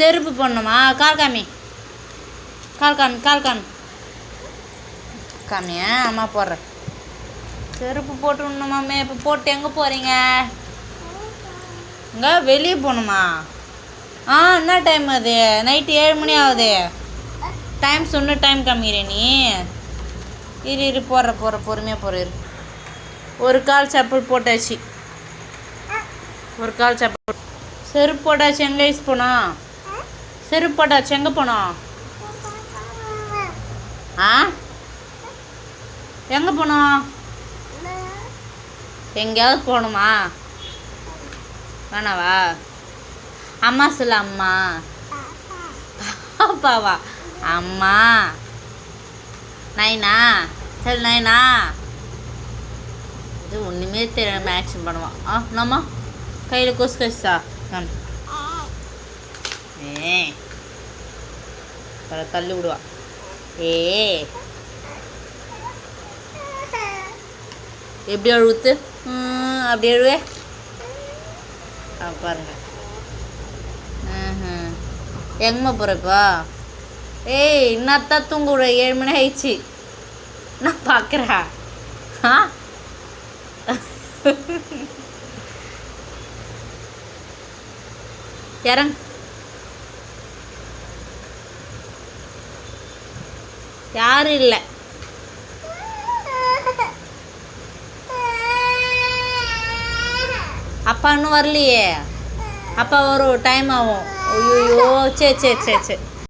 செருப்பு போடணுமா. கால் காமி கால் காமி கால் காமி காமியா அம்மா போடுறேன் செருப்பு போட்டு விடணுமாமே இப்போ போட்டு எங்கே போகிறீங்க இங்கே வெளியே போகணுமா? ஆ என்ன டைம் அது? நைட்டு ஏழு மணி ஆகுது. டைம் சொன்ன டைம் காமிக்கிற நீ. இரு இரு போடுற போகிற பொறுமையாக போகிற இரு. ஒரு கால் செப்பல் போட்டாச்சு. ஒரு கால் செப்பல். செருப்பு போட்டாச்சு எங்கே யூஸ் போனோம் செருப்பு செங்க எங்கே போனோம் ஆ? எங்கே போனோம் எங்கேயாவது போகணுமா? வேணாவா? அம்மா சொல்லு அம்மா. பாப்பாவா? அம்மா. நைனா? சரி நைனா. இது ஒன்றுமே தெரியாம ஆக்ஷன் பண்ணுவான். ஆ நம்ம கையில் கொசு கசிச்சா ஏ தள்ளி விடுவா ஏ எப்படி அழுத்து அப்படி அழுவே பாருங்க எங்கம்மா போகிறப்பா ஏய் இன்னத்தான் தூங்க விட ஏழு மணி ஆயிடுச்சு நான் பார்க்குறா ஆ இறங் யாரும் இல்லை. அப்பா இன்னும் வரலையே. அப்பா ஒரு டைம் ஆகும். ஐயோ சரி சரி சரி சரி